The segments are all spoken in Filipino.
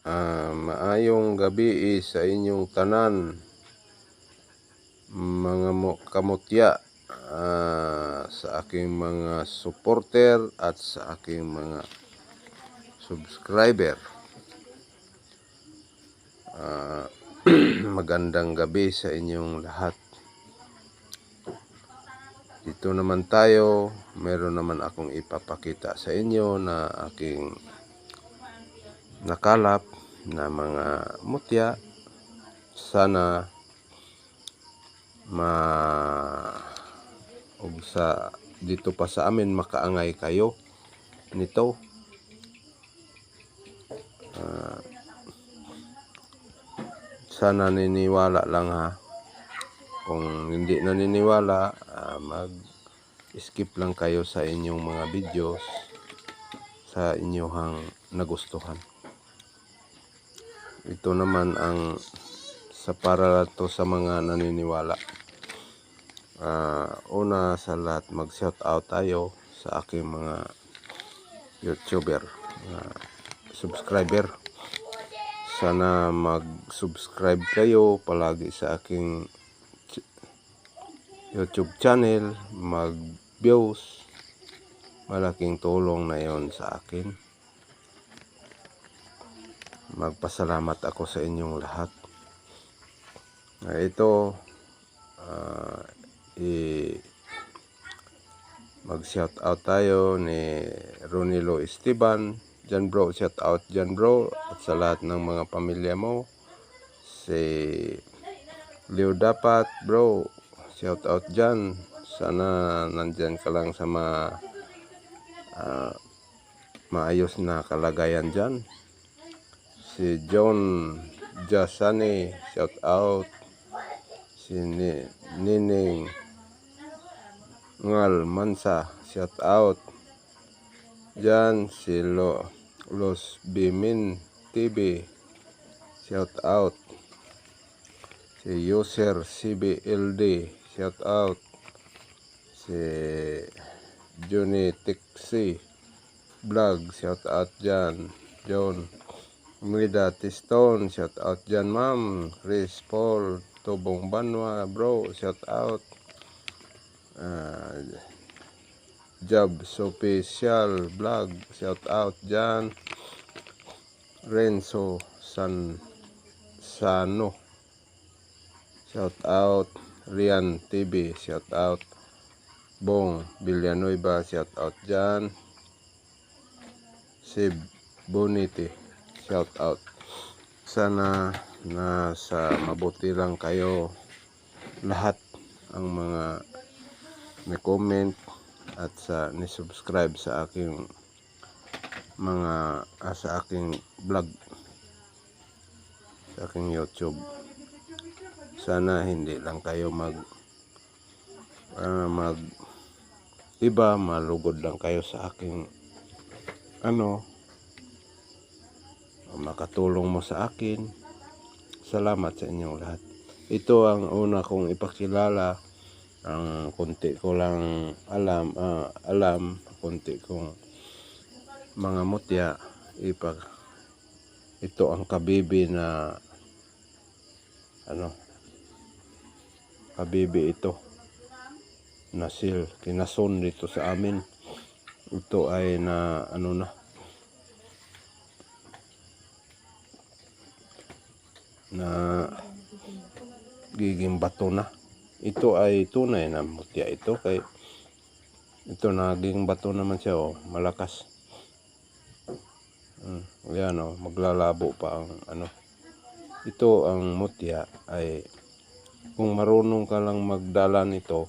Ah, maayong gabi sa inyong tanan mga kamutya ah, sa aking mga supporter at sa aking mga subscriber. Ah, magandang gabi sa inyong lahat. Dito naman tayo, meron naman akong ipapakita sa inyo na aking nakalap na mga mutya sana ma ug sa dito pa sa amin makaangay kayo nito. Ah, sana niniwala lang ha. Kung hindi naniniwala ah, mag skip lang kayo sa inyong mga videos sa inyong nagustuhan ito naman ang sa para to sa mga naniniwala. Ah, una sa lahat mag shout out tayo sa aking mga YouTuber, mga subscriber. Sana mag-subscribe kayo palagi sa aking ch- YouTube channel, mag-views. Malaking tulong na yon sa akin magpasalamat ako sa inyong lahat. Na ito ah, i mag shout out tayo ni Ronilo Esteban. Diyan bro, shout out diyan bro at sa lahat ng mga pamilya mo. Si Leo dapat bro, shout out diyan. Sana nandyan ka lang sa ma ah, maayos na kalagayan diyan si John Jasane shout out. Si Ni- Nining Ngal Mansa shout out. Jan si Lo, Los Bimin TV shout out. Si User CBLD shout out. Si Johnny Tixi vlog shout out dyan John Mida Tiston, shout out dyan ma'am. Chris Paul, Tubong Banwa, bro, shout out. Uh, Job Official Vlog, shout out dyan. Renzo San Sano, shout out. Rian TV, shout out. Bong Villanueva, shout out dyan. Sib Bonite, shout out. Sana nasa mabuti lang kayo lahat ang mga may comment at sa ni-subscribe sa aking mga ah, sa aking vlog sa aking YouTube. Sana hindi lang kayo mag ah, mag iba malugod lang kayo sa aking ano makatulong mo sa akin. Salamat sa inyong lahat. Ito ang una kong ipakilala. Ang konti ko lang alam, ah, alam, konti kong mga mutya. Ipag, ito ang kabibi na ano, kabibi ito nasil kinason dito sa amin ito ay na ano na na giging bato na. Ito ay tunay na mutya ito kay ito naging bato naman siya oh, malakas. Hmm, yan oh, maglalabo pa ang ano. Ito ang mutya ay kung marunong ka lang magdala nito,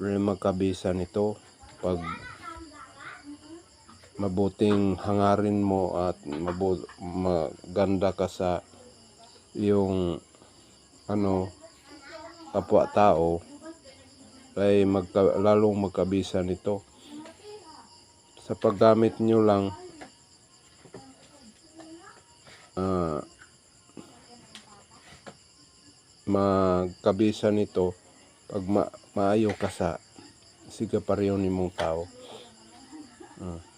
magkabisa nito pag mabuting hangarin mo at mabu maganda ka sa yung ano kapwa tao ay magka, lalong magkabisa nito sa paggamit nyo lang ah magkabisa nito pag ma, maayo ka sa siga pareho ni mong tao Ah.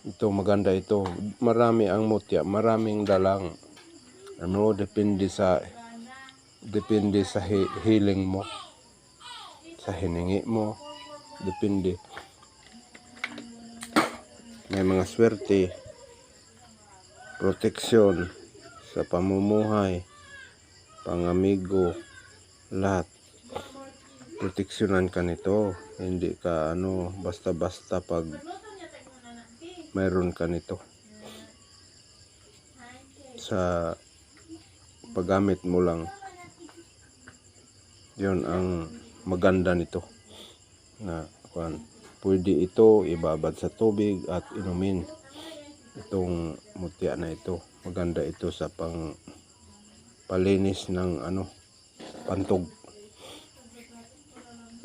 Ito maganda ito. Marami ang mutya, maraming dalang. Ano, depende sa depende sa healing mo. Sa hiningi mo. Depende. May mga swerte. Proteksyon sa pamumuhay. Pangamigo. Lahat. Proteksyonan ka nito. Hindi ka ano, basta-basta pag mayroon ka nito. Sa paggamit mo lang. Yon ang maganda nito. Na kuan pwede ito ibabad sa tubig at inumin itong mutya na ito. Maganda ito sa pang palinis ng ano pantog.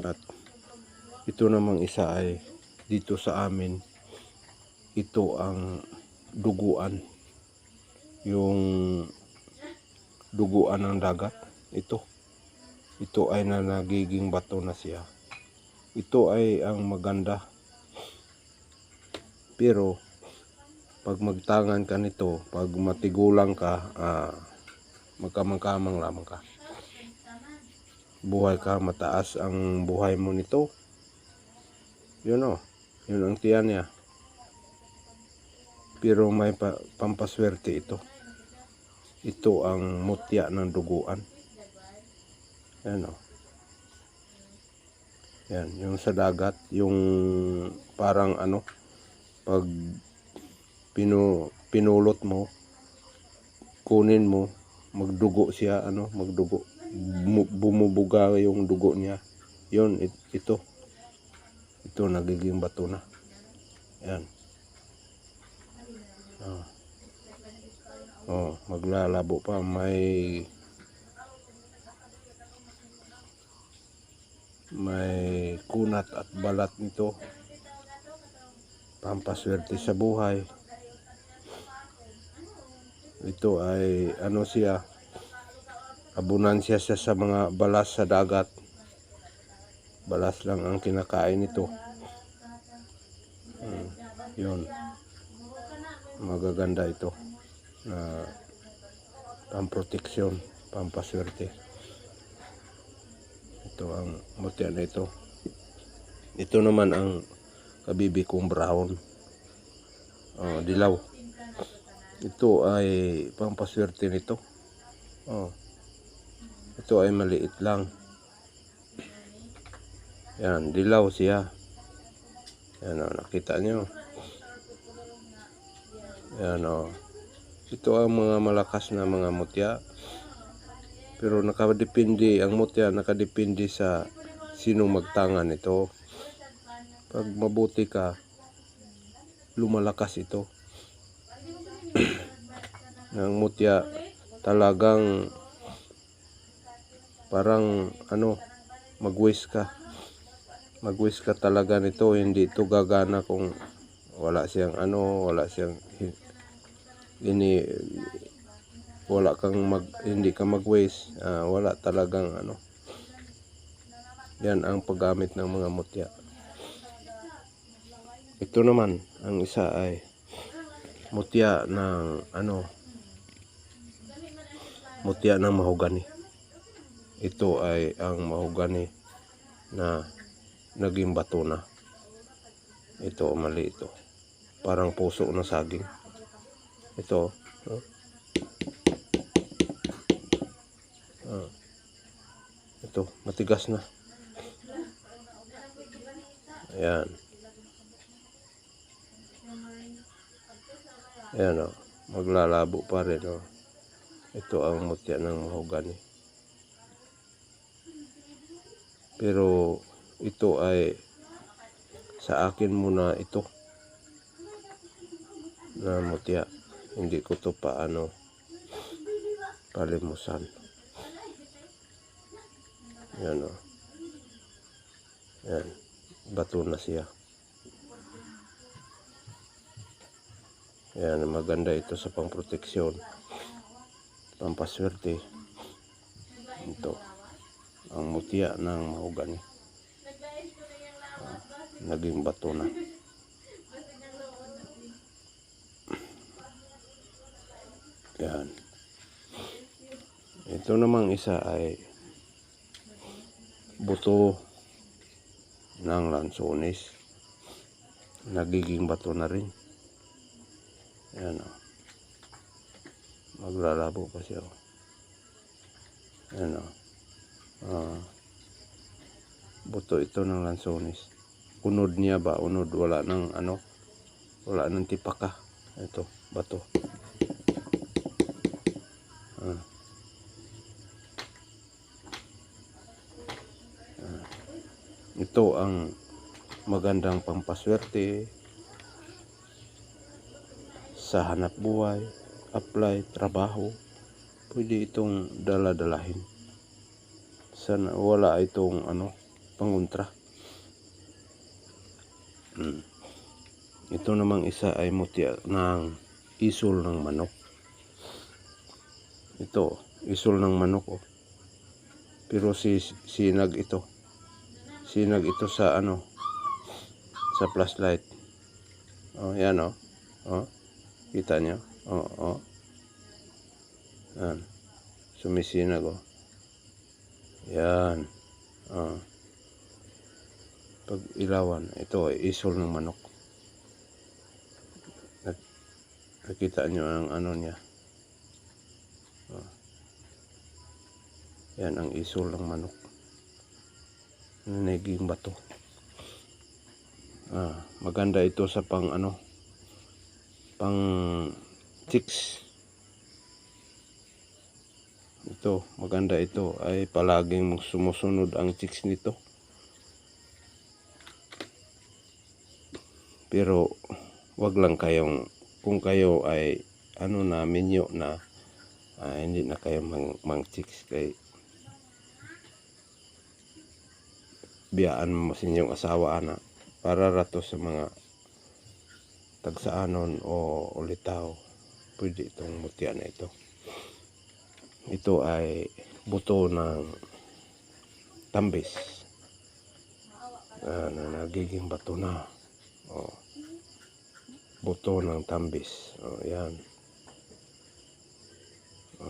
At ito namang isa ay dito sa amin ito ang duguan. Yung duguan ng dagat ito. Ito ay na nagiging bato na siya. Ito ay ang maganda. Pero pag magtangan ka nito pag matigulang ka ah, magkamang-kamang lamang ka. Buhay ka mataas ang buhay mo nito. Yun o yun ang tiyan niya pero may pa, pampaswerte ito. Ito ang mutya ng duguan. Yan o. Yan, yung sa dagat, yung parang ano, pag pinu, pinulot mo, kunin mo, magdugo siya, ano, magdugo. Bumu- Bumubuga yung dugo niya. Yun, it- ito. Ito, nagiging bato na. Yan. Oh. Oh, maglalabo pa may may kunat at balat nito. Pampaswerte sa buhay. Ito ay ano siya abunansya siya sa mga balas sa dagat. Balas lang ang kinakain nito. Hmm, yun magaganda ito na pamproteksyon, pampaswerte. Ito ang mutya na ito. Ito naman ang kabibi kong brown. Oh, dilaw. Ito ay pampaswerte nito. Oh. Ito ay maliit lang. Yan, dilaw siya. Yan, oh, nakita nyo. Yan o. Ito ang mga malakas na mga mutya. Pero nakadepende, ang mutya nakadepende sa sinong magtangan ito. Pag mabuti ka, lumalakas ito. ang mutya talagang parang ano, magwis ka. Magwis ka talaga nito, hindi ito gagana kung wala siyang ano, wala siyang ini wala kang mag hindi ka mag-waste. Ah, wala talagang ano. Yan ang paggamit ng mga mutya. Ito naman ang isa ay mutya ng ano mutya ng mahogani ito ay ang mahogani na naging bato na. Ito mali ito parang puso ng saging ito. Oh. Ah. Ito, matigas na. Ayan. Ayan o. Oh. Maglalabo pa rin o. Oh. Ito ang mutya ng mahogani. Pero ito ay sa akin muna ito na mutya hindi ko to paano palimusan yan o yan. Bato na siya. Yan maganda ito sa pangproteksyon. Pampaswerte. Ito. Ang mutya ng mahogani naging bato na Yan. Ito namang isa ay buto ng lansones. Nagiging bato na rin. Yan o. Maglalabo pa siya o. Yan o. Ah. buto ito ng lansones. Unod niya ba? Unod. Wala ng ano. Wala ng tipaka. Ito. Bato. Ito ang magandang pampaswerte sa hanap buhay, apply, trabaho. Pwede itong dala-dalahin. Sana wala itong ano, panguntra. Hmm. Ito namang isa ay mutya ng isol ng manok. Ito, isol ng manok oh. Pero si sinag ito. Sinag ito sa ano sa flashlight. Oh, yan oh. Oh. Kita niyo? Oh, oh. Yan. Sumisinag oh. Yan. Oh. Pag ilawan, ito ay isol ng manok. Nak- Nakita niyo ang ano niya. Oh. Yan ang isol ng manok. Naging bato. Ah, maganda ito sa pang ano pang chicks. Ito, maganda ito ay palaging sumusunod ang chicks nito. Pero wag lang kayong kung kayo ay ano na minyo na ah, hindi na kayo mang, mang chicks kay biyaan mo sa inyong asawa ana para rato sa mga tagsaanon o ulitaw pwede itong mutya na ito. Ito ay buto ng tambis. Na, na nagiging bato na. O buto ng tambis. O yan. O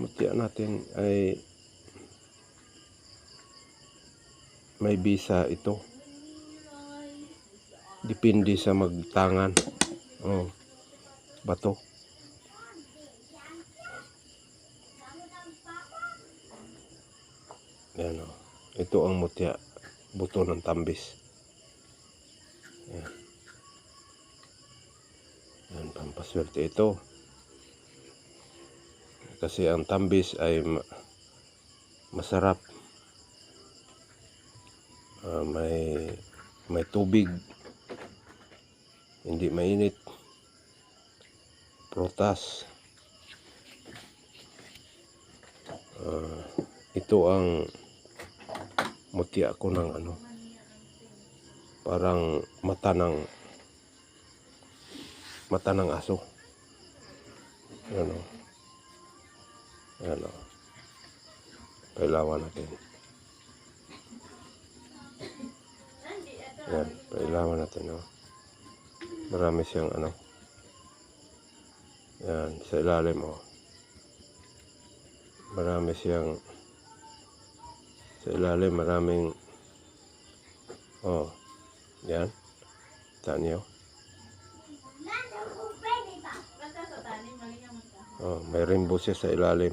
mutya natin ay may bisa ito. Depende sa magtangan. Oh, bato. Yan oh. Ito ang mutya. Buto ng tambis. Yan. Yan, pampaswerte ito. Kasi ang tambis ay ma- masarap Ah, may may tubig. Hindi mainit. Prutas. Ah, ito ang mutya ko ng ano parang mata ng mata ng aso. Yan o yan o kailangan natin Yan, pailawan natin, no? Marami siyang, ano, yan, sa ilalim, oh. Marami siyang, sa ilalim, maraming, oh, yan, mo ka. oh, may rainbow siya sa ilalim,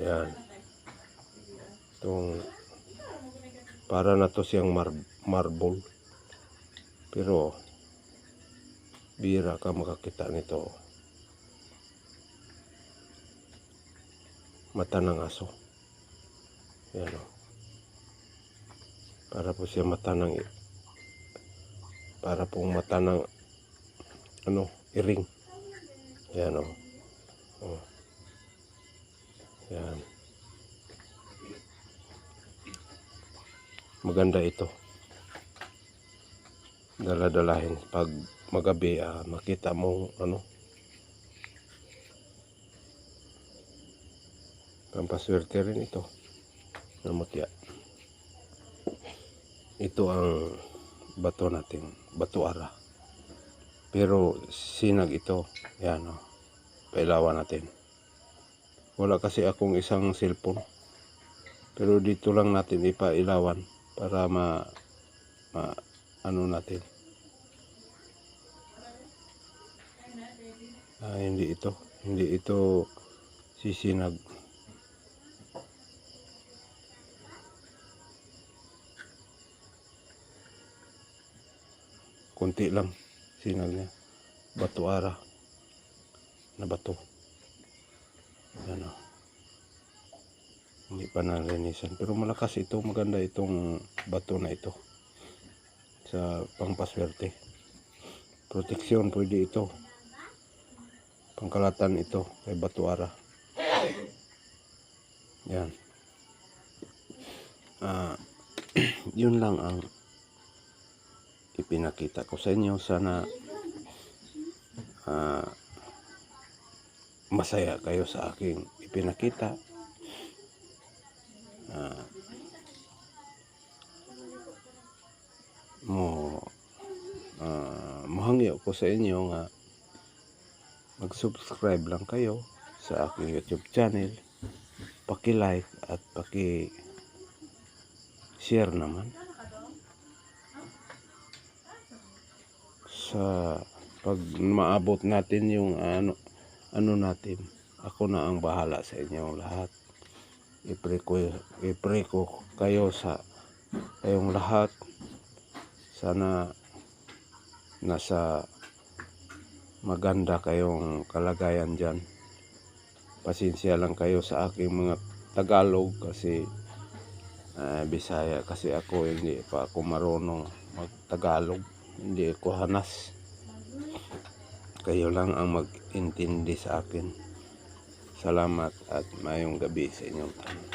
yan, itong, para na to siyang mar- marble, pero, bira ka makakita nito, mata ng aso. Yan o. Para po siya mata ng para pong mata ng ano, iring. Yan o. Oh. Yan. Maganda ito. Daladalahin pag magabi ah, makita mo ano Pampaswerte rin ito. Na mutya. Ito ang bato natin. Bato ara. Pero sinag ito. Yan o. Pailawan natin. Wala kasi akong isang cellphone. Pero dito lang natin ipailawan para ma, ma ano natin. Ah, hindi ito. Hindi ito sisinag. Kunti lang sinag niya. Bato ara. Na bato. Yan o. Hindi pa nalinisan. Pero malakas ito. Maganda itong bato na ito. Sa pangpaswerte. Proteksyon pwede ito. Pangkalatan ito. Kay Batuara. Yan. Ah, yun lang ang ipinakita ko sa inyo. Sana ah, masaya kayo sa aking ipinakita. Ah, mo ah, mahangyo ko sa inyo nga mag-subscribe lang kayo sa aking YouTube channel. Paki-like at paki-share naman. Sa pag maabot natin yung ano ano natin, ako na ang bahala sa inyong lahat. I-pray ko, i-pray ko kayo sa kayong lahat. Sana nasa maganda kayong kalagayan dyan. Pasensya lang kayo sa aking mga Tagalog kasi ah, Bisaya kasi ako hindi pa ako marunong mag-Tagalog. Hindi ako hanas. Kayo lang ang mag-intindi sa akin. Salamat at mayong gabi sa inyong tanong.